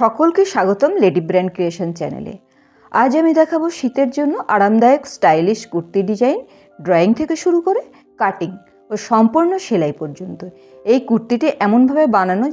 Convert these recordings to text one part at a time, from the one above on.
সকলকে স্বাগতম lady brand creation চ্যানেলে। আজ আমি দেখাবো শীতের জন্য আরামদায়ক স্টাইলিশ কুর্তি ডিজাইন, ড্রয়িং থেকে শুরু করে কাটিং ও সম্পূর্ণ সেলাই পর্যন্ত। এই কুর্তিটি এমনভাবে বানানো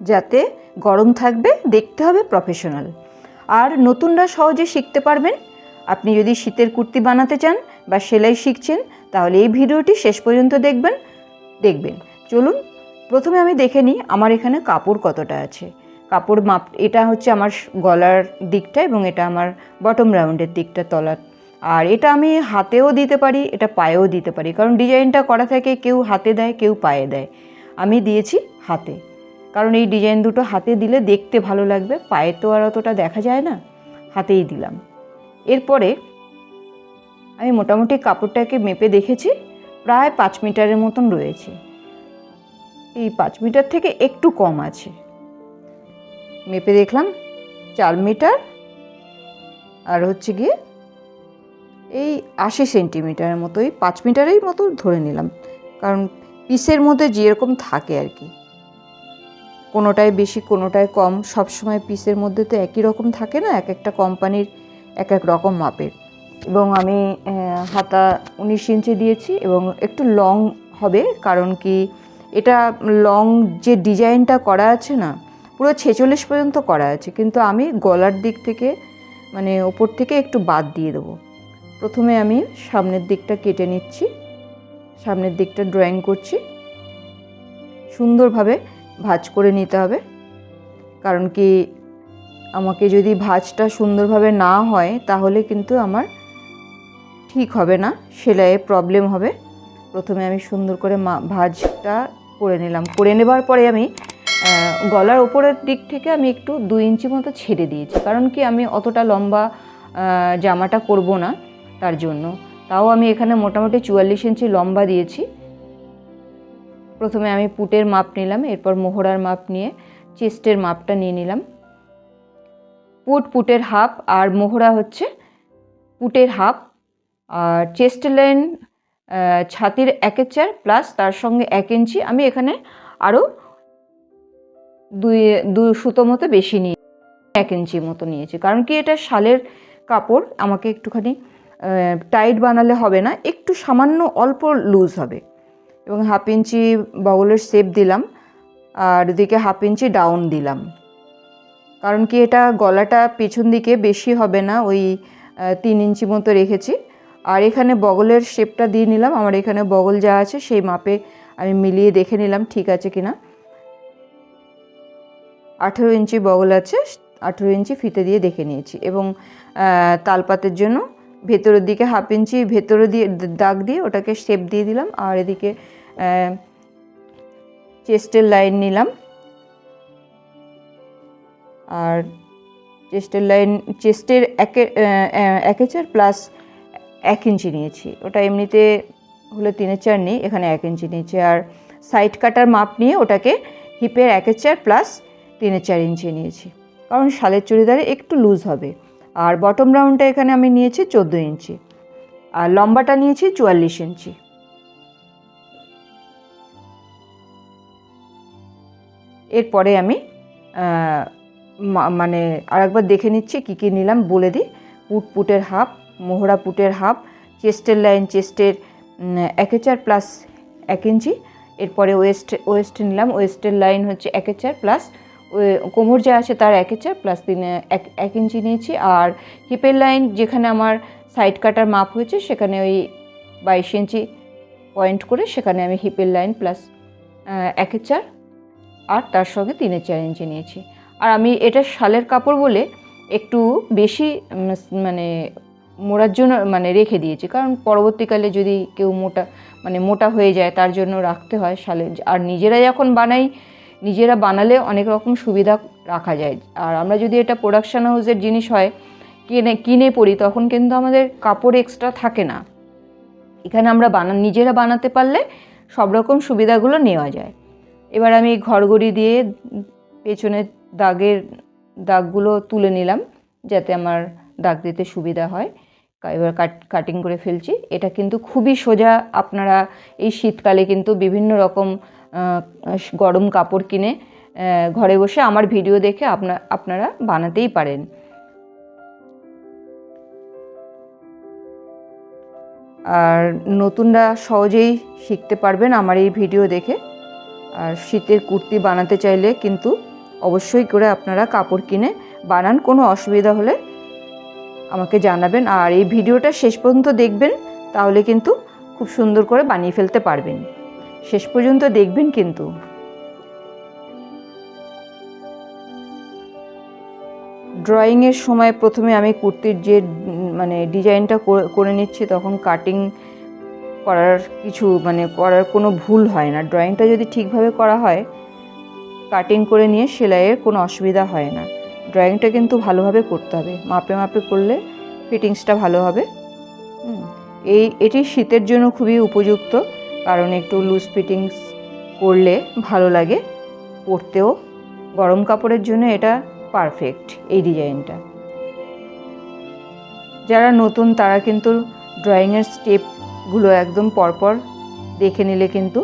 যাতে গরম থাকবে, দেখতে হবে প্রফেশনাল আর নতুনরা সহজে শিখতে পারবেন। আপনি যদি শীতের কুর্তি বানাতে চান বা সেলাই শিখছেন, তাহলে এই ভিডিওটি শেষ পর্যন্ত দেখবেন দেখবেন। চলুন, প্রথমে আমি দেখে নিই আমার এখানে কাপড় কতটা আছে। কাপড় মাপ, এটা হচ্ছে আমার গলার দিকটা এবং এটা আমার বটম রাউন্ডের দিকটা তলার। আর এটা আমি হাতেও দিতে পারি, এটা পায়েও দিতে পারি, কারণ ডিজাইনটা করা থাকে কেউ হাতে দেয়, কেউ পায়ে দেয়। আমি দিয়েছি হাতে। কারণ এই ডিজাইন দুটো হাতে দিলে দেখতে ভালো লাগবে, পায়ে তো আর অতটা দেখা যায় না, হাতেই দিলাম। এরপরে আমি মোটামুটি কাপড়টাকে মেপে দেখেছি, প্রায় পাঁচ মিটারের মতন রয়েছে। এই পাঁচ মিটার থেকে একটু কম আছে। মেপে দেখলাম, চার মিটার, আর হচ্ছে গিয়ে এই আশি সেন্টিমিটারের মতো এই পাঁচ মিটারের মতো ধরে নিলাম। কারণ পিসের মধ্যে যেরকম থাকে আর কি। কোনোটায় বেশি কোনোটায় কম সব সময় পিসের মধ্যে তো একই রকম থাকে না, এক একটা কোম্পানির এক এক রকম মাপের। এবং আমি হাতা উনিশ ইঞ্চি দিয়েছি এবং একটু লং হবে, কারণ কি এটা লং যে ডিজাইনটা করা আছে না পুরো ছেচল্লিশ পর্যন্ত করা আছে, কিন্তু আমি গলার দিক থেকে মানে ওপর থেকে একটু বাদ দিয়ে দেবো। প্রথমে আমি সামনের দিকটা কেটে নিচ্ছি, সামনের দিকটা ড্রয়িং করছি। সুন্দরভাবে ভাজ করে নিতে হবে, কারণ কি আমাকে যদি ভাঁজটা সুন্দরভাবে না হয়, তাহলে কিন্তু আমার ঠিক হবে না, সেলাইয়ে প্রবলেম হবে। প্রথমে আমি সুন্দর করে ভাঁজটা করে নিলাম। করে নেবার পরে আমি গলার ওপরের দিক থেকে আমি একটু দু ইঞ্চি মতো ছেড়ে দিয়েছি। কারণ কি আমি অতটা লম্বা জামাটা করব না তার জন্য। তাও আমি এখানে মোটামুটি চুয়াল্লিশ ইঞ্চি লম্বা দিয়েছি। প্রথমে আমি পুটের মাপ নিলাম, এরপর মোহরার মাপ নিয়ে চেস্টের মাপটা নিয়ে নিলাম। পুট পুটের হাফ আর মোহরা হচ্ছে পুটের হাফ। আর চেস্ট লাইন ছাতির একের চার প্লাস তার সঙ্গে এক ইঞ্চি। আমি এখানে আরও দুই দু সুতো মতো বেশি নিয়ে এক ইঞ্চি মতো নিয়েছি। কারণ কি এটা শালের কাপড়, আমাকে একটুখানি টাইট বানালে হবে না, একটু সামান্য অল্প লুজ হবে। এবং হাফ ইঞ্চি বগলের শেপ দিলাম, আর দিকে হাফ ইঞ্চি ডাউন দিলাম। কারণ কি এটা গলাটা পেছন দিকে বেশি হবে না, ওই তিন ইঞ্চি মতো রেখেছি। আর এখানে বগলের শেপটা দিয়ে নিলাম, আমার এখানে বগল যা আছে সেই মাপে আমি মিলিয়ে দেখে নিলাম ঠিক আছে কিনা। আঠেরো ইঞ্চি বগল আছে, আঠেরো ইঞ্চি ফিতে দিয়ে দেখে নিয়েছি এবং তালপাতের জন্য ভেতরের দিকে হাফ ইঞ্চি ভেতরে দিয়ে দাগ দিয়ে ওটাকে শেপ দিয়ে দিলাম আর এদিকে চেস্টের লাইন নিলাম। আর চেস্টের লাইন চেস্টের একে একে চার প্লাস এক ইঞ্চি নিয়েছি। ওটা এমনিতে হলে তিনের চার নেই, এখানে এক ইঞ্চি নিয়েছি। আর সাইড কাটার মাপ নিয়ে ওটাকে হিপের একের চার প্লাস তিনের চার ইঞ্চি নিয়েছি। কারণ শালের চুড়িদারে একটু লুজ হবে। আর বটম রাউন্ডটা এখানে আমি নিয়েছি চোদ্দ ইঞ্চি। আর লম্বাটা নিয়েছি চুয়াল্লিশ ইঞ্চি। এরপরে আমি মানে আরেকবার দেখে নিচ্ছি কী কী নিলাম, বলে দিই। পুট পুটের হাফ, মোহরা পুটের হাফ, চেস্টের লাইন চেস্টের একে চার প্লাস এক ইঞ্চি। এরপরে ওয়েস্ট ওয়েস্ট নিলাম। ওয়েস্টের লাইন হচ্ছে একে চার প্লাস কোমর যা আছে তার একে চার প্লাস তিন, এক এক ইঞ্চি নিয়েছি। আর হিপের লাইন যেখানে আমার সাইড কাটার মাপ হয়েছে, সেখানে ওই বাইশ ইঞ্চি পয়েন্ট করে সেখানে আমি হিপের লাইন প্লাস একের চার আর তার সঙ্গে তিনের চার ইঞ্চি নিয়েছি। আর আমি এটা শালের কাপড় বলে একটু বেশি মানে মোড়ার জন্য মানে রেখে দিয়েছি। কারণ পরবর্তীকালে যদি কেউ মোটা মানে মোটা হয়ে যায়, তার জন্য রাখতে হয় শালে আর নিজেরা যখন বানাই নিজেরা বানালে অনেক রকম সুবিধা রাখা যায়। আর আমরা যদি এটা প্রোডাকশন হাউসের জিনিস হয়, কিনে কিনে পড়ি, তখন কিন্তু আমাদের কাপড় এক্সট্রা থাকে না। এখানে আমরা বানা, নিজেরা বানাতে পারলে সব রকম সুবিধাগুলো নেওয়া যায়। এবার আমি ঘরগড়ি দিয়ে পেছনের দাগের দাগগুলো তুলে নিলাম, যাতে আমার দাগ দিতে সুবিধা হয়। এবার কাট কাটিং করে ফেলছি। এটা কিন্তু খুবই সোজা, আপনারা এই শীতকালে কিন্তু বিভিন্ন রকম গরম কাপড় কিনে ঘরে বসে আমার ভিডিও দেখে আপনা, আপনারা বানাতেই পারেন। আর নতুনরা সহজেই শিখতে পারবেন আমার এই ভিডিও দেখে। আর শীতের কুর্তি বানাতে চাইলে কিন্তু অবশ্যই করে আপনারা কাপড় কিনে বানান, কোনো অসুবিধা হলে আমাকে জানাবেন। আর এই ভিডিওটা শেষ পর্যন্ত দেখবেন, তাহলে কিন্তু খুব সুন্দর করে বানিয়ে ফেলতে পারবেন। শেষ পর্যন্ত দেখবেন কিন্তু। ড্রয়িংয়ের সময় প্রথমে আমি কুর্তির যে মানে ডিজাইনটা করে- নিচ্ছি, তখন কাটিং করার কিছু মানে করার কোনো ভুল হয় না। ড্রয়িংটা যদি ঠিকভাবে করা হয় কাটিং করে নিয়ে সেলাইয়ের কোনো অসুবিধা হয় না। ড্রয়িংটা কিন্তু ভালোভাবে করতে হবে। মাপে মাপে করলে ফিটিংসটা ভালো হবে। এই, এটি শীতের জন্য খুবই উপযুক্ত। কারণ একটু লুজ ফিটিংস করলে ভালো লাগে। পরতেও গরম কাপড়ের জন্য এটা পারফেক্ট এই ডিজাইনটা যারা নতুন, তারা কিন্তু ড্রয়িংয়ের স্টেপগুলো একদম পরপর দেখে নিলে কিন্তু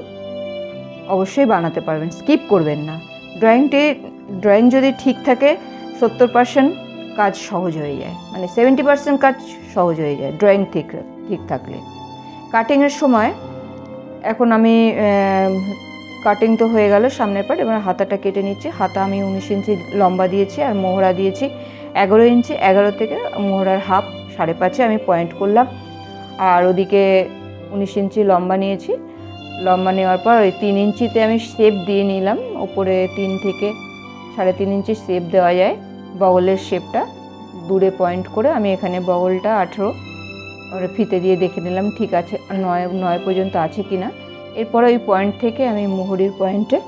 অবশ্যই বানাতে পারবেন। স্কিপ করবেন না। ড্রয়িংটি ড্রয়িং যদি ঠিক থাকে, সত্তর পার্সেন্ট কাজ সহজ হয়ে যায়। মানে সেভেন্টি পার্সেন্ট কাজ সহজ হয়ে যায় ড্রয়িং ঠিক ঠিক থাকলে। কাটিংয়ের সময় এখন আমি কাটিং তো হয়ে গেল সামনের পার্ট এবার হাতাটা কেটে নিচ্ছি। হাতা আমি উনিশ ইঞ্চি লম্বা দিয়েছি আর মোহরা দিয়েছি এগারো ইঞ্চি। এগারো থেকে মোহরার হাফ সাড়ে পাঁচে আমি পয়েন্ট করলাম। আর ওদিকে উনিশ ইঞ্চি লম্বা নিয়েছি। লম্বা নেওয়ার পর ওই তিন ইঞ্চিতে আমি শেপ দিয়ে নিলাম। ওপরে তিন থেকে সাড়ে তিন ইঞ্চি শেপ দেওয়া যায়। বগলের শেপটা দূরে পয়েন্ট করে আমি এখানে বগলটা আঠেরো আর ফিতে দিয়ে দেখে নিলাম, ঠিক আছে নয় নয় পর্যন্ত আছে কি না এরপরে ওই পয়েন্ট থেকে আমি মুহুরির পয়েন্টে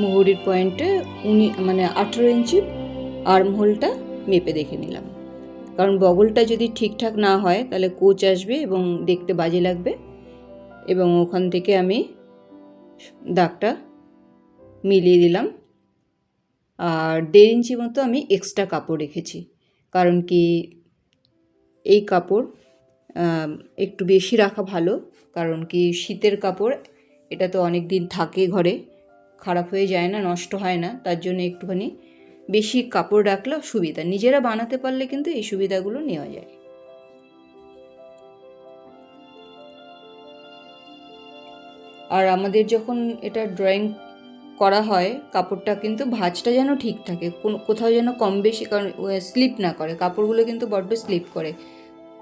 মুহুরির পয়েন্টে উনি মানে আঠেরো ইঞ্চি আর্মহোলটা মেপে দেখে নিলাম। কারণ বগলটা যদি ঠিকঠাক না হয়, তাহলে কোচ আসবে এবং দেখতে বাজে লাগবে। এবং ওখান থেকে আমি দাগটা মিলিয়ে দিলাম। আর দেড় ইঞ্চি মতো আমি এক্সট্রা কাপড় রেখেছি। কারণ কি এই কাপড় একটু বেশি রাখা ভালো, কারণ কি শীতের কাপড়, এটা তো অনেক দিন থাকে ঘরে, খারাপ হয়ে যায় না, নষ্ট হয় না, তার জন্য একটুখানি বেশি কাপড় রাখলে সুবিধা। নিজেরা বানাতে পারলে কিন্তু এই সুবিধাগুলো নেওয়া যায়। আর আমাদের যখন এটা ড্রয়িং করা হয়, কাপড়টা কিন্তু ভাঁজটা যেন ঠিক থাকে কোথাও যেন কম বেশি, কারণ স্লিপ না করে, কাপড়গুলো কিন্তু বড্ড স্লিপ করে।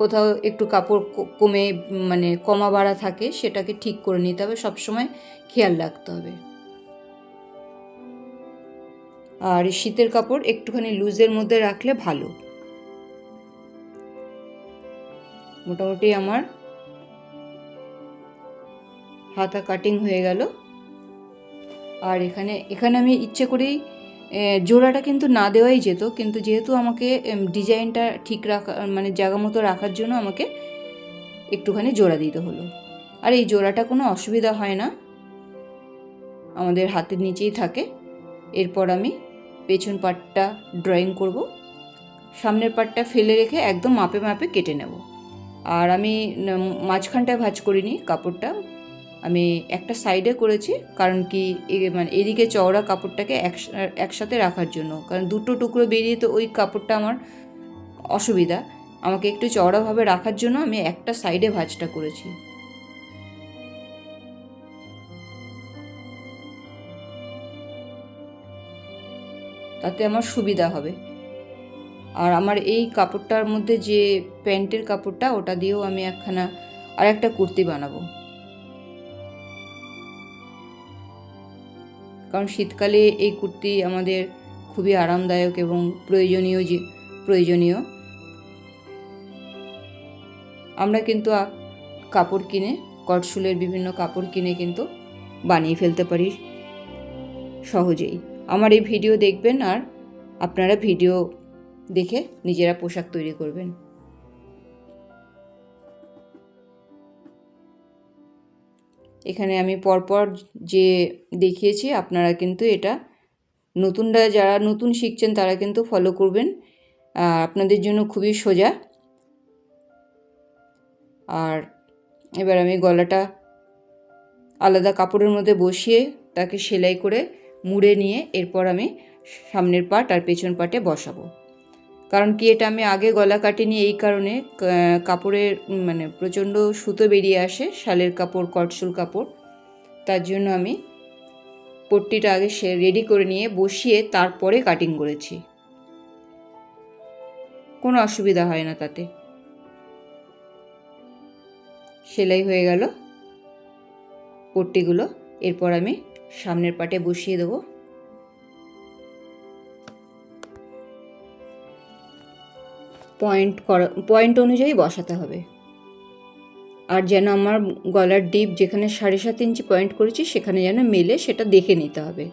কোথাও একটু কাপড় কমে মানে কমা বাড়া থাকে, সেটাকে ঠিক করে নিতে হবে, সবসময় খেয়াল রাখতে হবে। আর শীতের কাপড় একটুখানি লুজের মধ্যে রাখলে ভালো। মোটামুটি আমার হাতা কাটিং হয়ে গেল। আর এখানে এখানে আমি ইচ্ছে করেই জোড়াটা কিন্তু না দেওয়াই যেত, কিন্তু যেহেতু আমাকে ডিজাইনটা ঠিক রাখা মানে জায়গা মতো রাখার জন্য আমাকে একটুখানি জোড়া দিতে হলো। আর এই জোড়াটা কোনো অসুবিধা হয় না, আমাদের হাতের নিচেই থাকে। এরপর আমি পেছন পাটটা ড্রয়িং করব, সামনের পাটটা ফেলে রেখে একদম মাপে মাপে কেটে নেব। আর আমি মাঝখানটায় ভাঁজ করিনি কাপড়টা আমি একটা সাইডে করেছি, কারণ কি মানে এদিকে চওড়া কাপড়টাকে একস- একসাথে রাখার জন্য। কারণ দুটো টুকরো বেরিয়ে তো ওই কাপড়টা আমার অসুবিধা। আমাকে একটু চওড়াভাবে রাখার জন্য আমি একটা সাইডে ভাঁজটা করেছি। তাতে আমার সুবিধা হবে। আর আমার এই কাপড়টার মধ্যে যে প্যান্টের কাপড়টা, ওটা দিয়েও আমি একখানা আর একটা কুর্তি বানাবো। কারণ শীতকালে এই কুর্তি আমাদের খুবই আরামদায়ক এবং প্রয়োজনীয় যে, প্রয়োজনীয়। আমরা কিন্তু কাপড় কিনে কটসুলের বিভিন্ন কাপড় কিনে কিন্তু বানিয়ে ফেলতে পারি সহজেই। আমার এই ভিডিও দেখবেন আর আপনারা ভিডিও দেখে নিজেরা পোশাক তৈরি করবেন। এখানে আমি পরপর যে দেখিয়েছি, আপনারা কিন্তু এটা নতুনরা যারা নতুন শিখছেন তারা কিন্তু ফলো করবেন। আপনাদের জন্য খুবই সোজা। আর এবার আমি গলাটা আলাদা কাপড়ের মধ্যে বসিয়ে তাকে সেলাই করে মুড়ে নিয়ে এরপর আমি সামনের পাট আর পেছন পাটে বসাবো। কারণ কি এটা আমি আগে গলা কাটিনি এই কারণে কাপড়ের মানে প্রচণ্ড সুতো বেরিয়ে আসে, শালের কাপড়, কটসুল কাপড়। তার জন্য আমি পট্টিটা আগে সে রেডি করে নিয়ে বসিয়ে তারপরে কাটিং করেছি। কোনো অসুবিধা হয় না তাতে। সেলাই হয়ে গেল। পট্টিগুলো এরপর আমি সামনের পাটে বসিয়ে দেবো। পয়েন্ট করা পয়েন্ট অনুযায়ী বসাতে হবে। আর যেন আমার গলার ডিপ যেখানে সাড়ে সাত ইঞ্চি পয়েন্ট করেছি, সেখানে যেন মেলে সেটা দেখে নিতে হবে।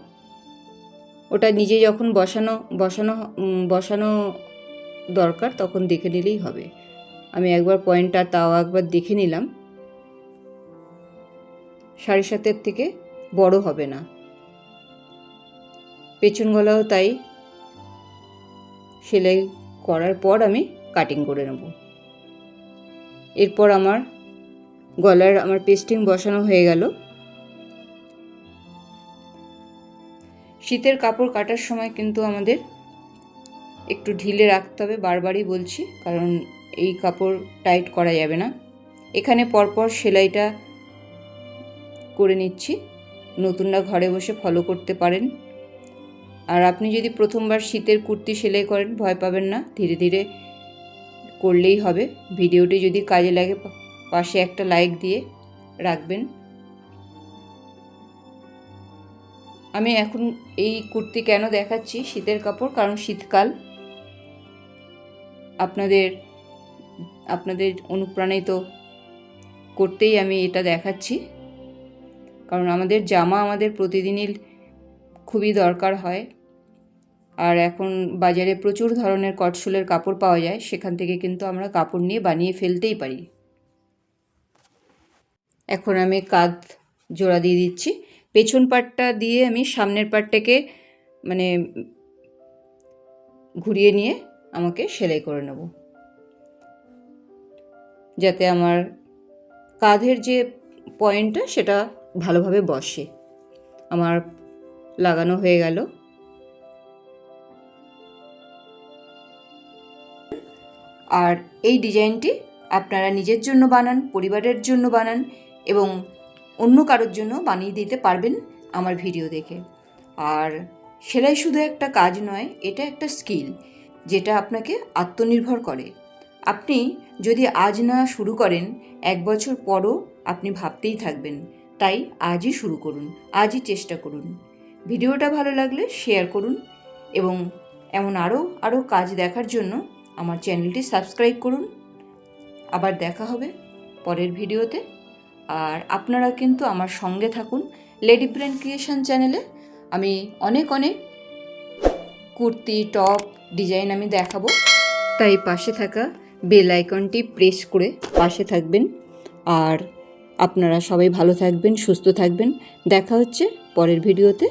ওটা নিজে যখন বসানো বসানো বসানো দরকার, তখন দেখে নিলেই হবে। আমি একবার পয়েন্টটা তাও একবার দেখে নিলাম। সাড়ে সাতের থেকে বড় হবে না। পেছন গলাও তাই। সেলাই করার পর আমি কাটিং করে নেব। এরপর আমার গলার আমার পেস্টিং বসানো হয়ে গেল। শীতের কাপড় কাটার সময় কিন্তু আমাদের একটু ঢিলে রাখতে হবে, বারবারই বলছি, কারণ এই কাপড় টাইট করা যাবে না। এখানে পরপর সেলাইটা করে নিচ্ছি। নতুনরা ঘরে বসে ফলো করতে পারেন। আর আপনি যদি প্রথমবার শীতের কুর্তি সেলাই করেন, ভয় পাবেন না। ধীরে ধীরে করলেই হবে। ভিডিওটি যদি কাজে লাগে পাশে একটা লাইক দিয়ে রাখবেন। আমি এখন এই কুর্তি কেন দেখাচ্ছি? শীতের কাপড়, কারণ শীতকাল। আপনাদের আপনাদের অনুপ্রাণিত করতেই আমি এটা দেখাচ্ছি। কারণ আমাদের জামা আমাদের প্রতিদিনই খুবই দরকার হয়। আর এখন বাজারে প্রচুর ধরনের কটসুলের কাপড় পাওয়া যায়, সেখান থেকে কিন্তু আমরা কাপড় নিয়ে বানিয়ে ফেলতেই পারি। এখন আমি কাঁধ জোড়া দিয়ে দিচ্ছি। পেছন পাটটা দিয়ে আমি সামনের পাটটাকে মানে ঘুরিয়ে নিয়ে আমাকে সেলাই করে নেব। যাতে আমার কাঁধের যে পয়েন্টটা সেটা ভালোভাবে বসে। আমার লাগানো হয়ে গেল। আর এই ডিজাইনটি আপনারা নিজের জন্য বানান, পরিবারের জন্য বানান এবং অন্য কারোর জন্য বানিয়ে দিতে পারবেন আমার ভিডিও দেখে। আর সেলাই শুধু একটা কাজ নয়, এটা একটা স্কিল যেটা আপনাকে আত্মনির্ভর করে। আপনি যদি আজ না শুরু করেন, এক বছর পরও আপনি ভাবতেই থাকবেন, তাই আজই শুরু করুন, আজই চেষ্টা করুন। ভিডিওটা ভালো লাগলে শেয়ার করুন এবং এমন আরও আরও কাজ দেখার জন্য আমার চ্যানেলটি সাবস্ক্রাইব করুন। আবার দেখা হবে পরের ভিডিওতে। আর আপনারা কিন্তু আমার সঙ্গে থাকুন লেডি ব্রেন ক্রিয়েশন চ্যানেলে আমি অনেক অনেক কুর্তি, টপ, ডিজাইন আমি দেখাবো। তাই পাশে থাকা বেল আইকনটি প্রেস করে পাশে থাকবেন। আর আপনারা সবাই ভালো থাকবেন, সুস্থ থাকবেন। দেখা হচ্ছে পরের ভিডিওতে।